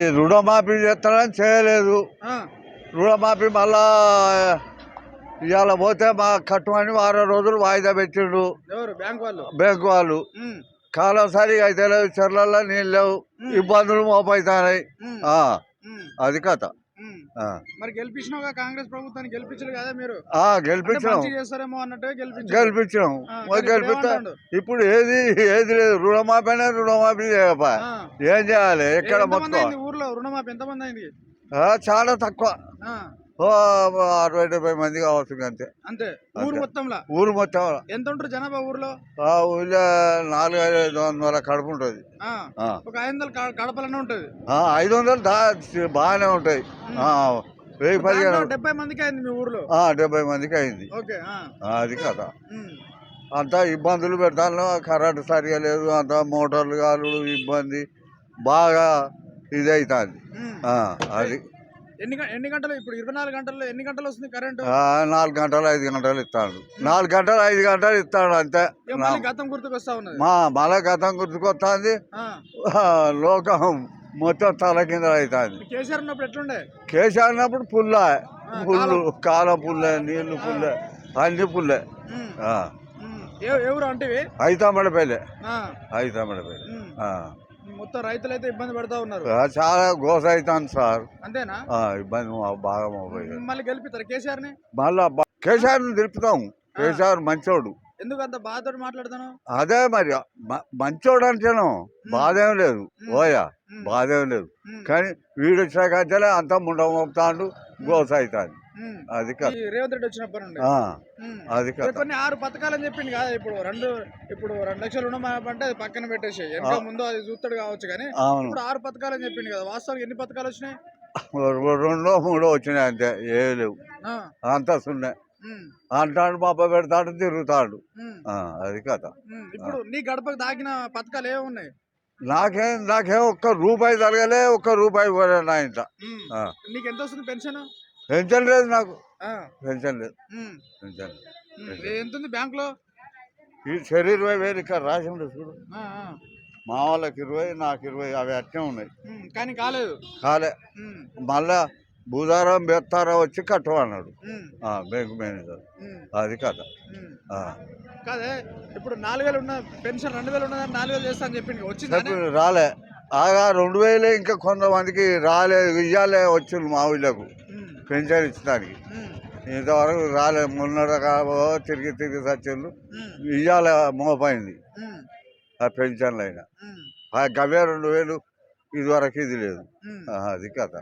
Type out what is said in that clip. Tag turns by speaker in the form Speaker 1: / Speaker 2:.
Speaker 1: రుణమాఫీ చేస్తానని చేయలేదు. రుణమాఫీ మళ్ళా ఇవాళ పోతే మా కట్టమని వారం రోజులు వాయిదా పెట్టిండు
Speaker 2: బ్యాంక్ వాళ్ళు?
Speaker 1: కాలం సరిగా అయితే లేవు చెర్లలో నీళ్ళు లేవు. ఇబ్బందులు
Speaker 2: ఉమ్,
Speaker 1: అది కథ.
Speaker 2: మరి గెలిపించినావుగా కాంగ్రెస్ ప్రభుత్వాన్ని? గెలిపించరు కదా మీరు. మంచిగా చేస్తారేమో అన్నట్టు ఇప్పుడు
Speaker 1: గెలిపిస్తా? ఇప్పుడు ఏది ఏది లేదు. రుణమాఫీ రుణమాఫీ చేయపా. ఏం చేయాలి? ఎక్కడ మొత్తం?
Speaker 2: ఊర్లో? రుణమాఫీ ఎంతమంది అయింది?
Speaker 1: చాలా తక్కువ. అరవై డెబ్బై మంది కావచ్చు అంతే.
Speaker 2: అంతే. ఊరు మొత్తంలో?
Speaker 1: ఊరు మొత్తం
Speaker 2: ఎంత ఉంటారు జనాభా ఊర్లో?
Speaker 1: ఆ ఊళ్ళో నాలుగు ఐదు వందల కడుపు ఉంటుంది.
Speaker 2: ఒక ఐదు వందలు కడపలనే ఉంటది.
Speaker 1: ఐదు వందలు దా బాగానే ఉంటాయి. వెయ్యి పదిహేను
Speaker 2: డెబ్బై మందికి అయింది మీ ఊర్లో?
Speaker 1: ఆ, డెబ్బై మందికి అయింది. అది కదా అంతా ఇబ్బందులు పెడతాను. కరెంటు సరిగా లేదు. అంతా మోటార్లు కాదు ఇబ్బంది. బాగా ఇది అవుతుంది. అది.
Speaker 2: ఎన్ని ఎన్ని గంటలు? ఇప్పుడు ఇరవై నాలుగు గంటల్లో ఎన్ని గంటలు వస్తుంది కరెంటు?
Speaker 1: నాలుగు గంటలు ఐదు గంటలు ఇస్తాడు. నాలుగు గంటలు ఐదు గంటలు ఇస్తాడు అంతే.
Speaker 2: గతం గుర్తుకు వస్తా ఉన్నది.
Speaker 1: మా మళ్ళా గతం గుర్తుకొస్తుంది.
Speaker 2: ఆ,
Speaker 1: లోకం మొత్తం తల కింద అవుతుంది.
Speaker 2: కేసీఆర్ ఉన్నప్పుడు ఎట్లుండే?
Speaker 1: కేసీఆర్ అన్నప్పుడు పుల్ల. పుల్లు
Speaker 2: కాలం.
Speaker 1: పుల్లే నీళ్ళు పుల్లే అన్ని పుల్లే.
Speaker 2: ఎవరు అంటే
Speaker 1: అయితమ్మడిపల్లె అయితమ్మడిపల్లె ఆ.
Speaker 2: మొత్తం రైతులు అయితే ఇబ్బంది పడతా ఉన్నారు.
Speaker 1: చాలా గోస అవుతుంది సార్.
Speaker 2: అంతేనా?
Speaker 1: ఇబ్బంది బాగా
Speaker 2: మళ్ళీ గెలిపిస్తారు కేసీఆర్ని
Speaker 1: మళ్ళా కేసీఆర్ని తిప్పుతాం కేసీఆర్ మంచోడు.
Speaker 2: ఎందుకు అంత బాధతో మాట్లాడుతాను
Speaker 1: అదే మరి మంచోడు అంటేను బాధ ఏం లేదు ఓయా. బాధ ఏం లేదు కానీ వీడు వచ్చాక అంతా ముండ మోపుతాడు గోస అవుతుంది
Speaker 2: ఉమ్.
Speaker 1: అది
Speaker 2: రేవంత్ రెడ్డి వచ్చినప్పటి నుండి.
Speaker 1: అది
Speaker 2: కొన్ని ఆరు పథకాలు అని చెప్పింది కదా ఇప్పుడు రెండు ఇప్పుడు రెండు లక్షలు అంటే అది పక్కన పెట్టేసి వెనక ముందు అది చూస్తాడు కావచ్చు కానీ ఇప్పుడు ఆరు పథకాలు అని చెప్పింది కదా వాస్తవానికి ఎన్ని పథకాలు వచ్చినాయి?
Speaker 1: రెండో మూడో వచ్చినాయి అంతే ఏ లేవు. అంతా సున్నాయి అంటాడు పాప పెడతాడు తిరుగుతాడు. అది కథ.
Speaker 2: ఇప్పుడు నీ గడపకు దాకిన పథకాలు ఏమి ఉన్నాయి?
Speaker 1: నాకేం నాకేం ఒక్క రూపాయి తరగలే ఒక్క రూపాయి పోలే నా ఇంట. ఆ.
Speaker 2: నీకు ఎంత వస్తుంది పెన్షన్?
Speaker 1: పెన్షన్ లేదు నాకు. పెన్షన్ లేదు. పెన్షన్.
Speaker 2: ఎంత ఉంది బ్యాంక్లో
Speaker 1: ఈ శరీర ఇరవై వేలు ఇక్కడ రాసి ఉండదు చూడు. మా వాళ్ళకి ఇరవై నాకు ఇరవై అవి అట్నే ఉన్నాయి.
Speaker 2: కానీ కాలేదు.
Speaker 1: కాలే. మళ్ళా భూదారం బెత్తారా వచ్చి కట్టమన్నాడు. Bank manager. అది కథ.
Speaker 2: కాదే ఇప్పుడు నాలుగు వేలు ఉన్న పెన్షన్ రెండు వేలు ఉన్నదని నాలుగు వేలు చేస్తా అని చెప్పింది వచ్చిందా
Speaker 1: రాలే. ఆగా రెండు వేలే ఇంకా కొంతమందికి రాలేదు ఇయ్యాలే వచ్చింది మా ఊళ్ళకు. పెన్షన్ ఇచ్చడానికి ఇంతవరకు రాలే మొన్నడ కాబో తిరిగి తిరిగి సచ్చిండ్రు ఇయ్యాల మోపైంది. ఆ పెన్షన్లు అయినా. ఆ గవే రెండు వేలు ఇదివరకు ఇది లేదు. అది కథ.